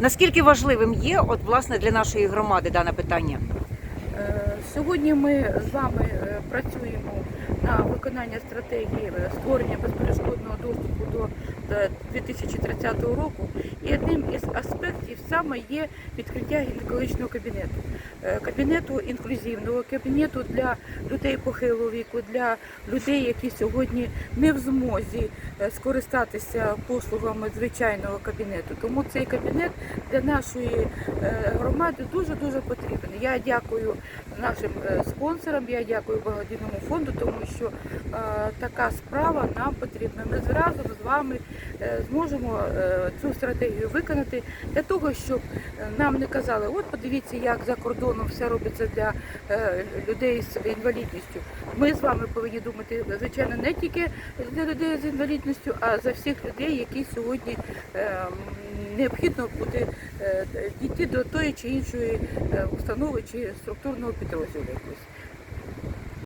Наскільки важливим є от власне для нашої громади дане питання? Е, Сьогодні ми з вами е, працюємо на виконання стратегії е, створення безперешкодного доступу до до 2030 року. І одним із саме є відкриття гінекологічного кабінету. Е, Кабінету інклюзивного, кабінету для людей похилого віку, для людей, які сьогодні не в змозі е, скористатися послугами звичайного кабінету. Тому цей кабінет для нашої е, громади дуже дуже потрібен. Я дякую нашим е, спонсорам, я дякую благодійному фонду, тому що е, така справа нам потрібна. Ми разом з вами е, зможемо цю стратегію виконати для того, щоб нам не казали, от подивіться, як за кордоном все робиться для людей з інвалідністю. Ми з вами повинні думати, звичайно, не тільки для людей з інвалідністю, а за всіх людей, які сьогодні необхідно буде дійти до тої чи іншої установи чи структурного підрозділу 教習です。